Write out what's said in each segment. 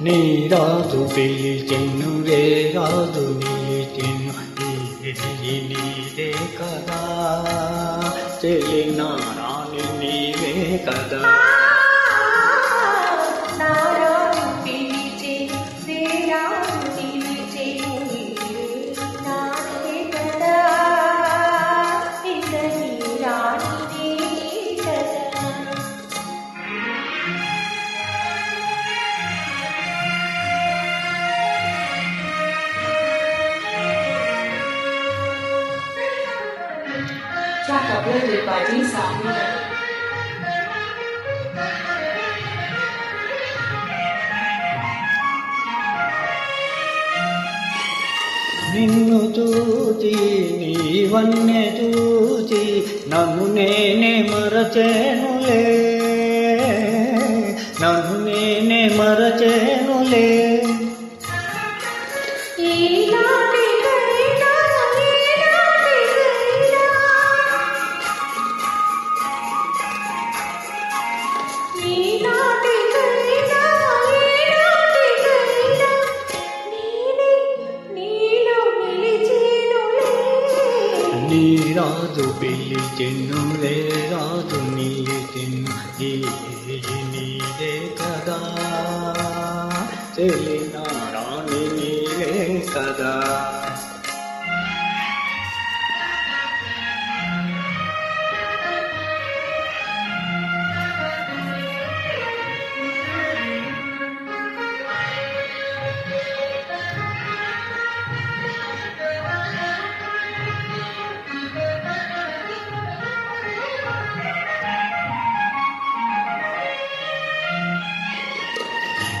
నీ నీరాజు పిలిచెను రే రాజు నిలిచెను ఈ నీదే కదా. చెల్లిన నారాణి నీవే కదా. Track uploaded by DSAM Reader. నిన్ను చూచి నీవన్నే చూచి నన్ను నేనే మరచేనులే నన్ను నేనే మరచే నీ రాజు పిలిచెన్ను రే రాజు నిలిచెన్ను ఈ నీదే కదా? చెల్లిన రాణి నీరే కదా?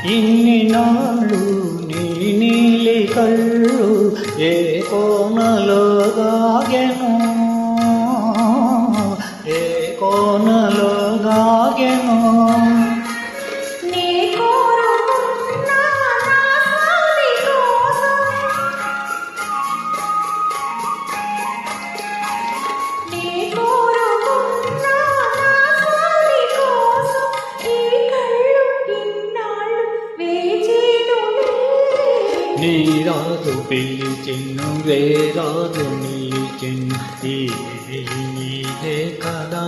ఇన్ని నాళ్ళు నీ నీలి కళ్ళు ఏ కోనలో దాగెను? ఏ కోనలో నీ రాజు పిలిచెన్ను రే రాజు నిలిచెన్ను ఈ నీదే కదా.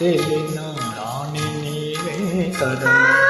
చెల్లిన రాణి నీవే కదా.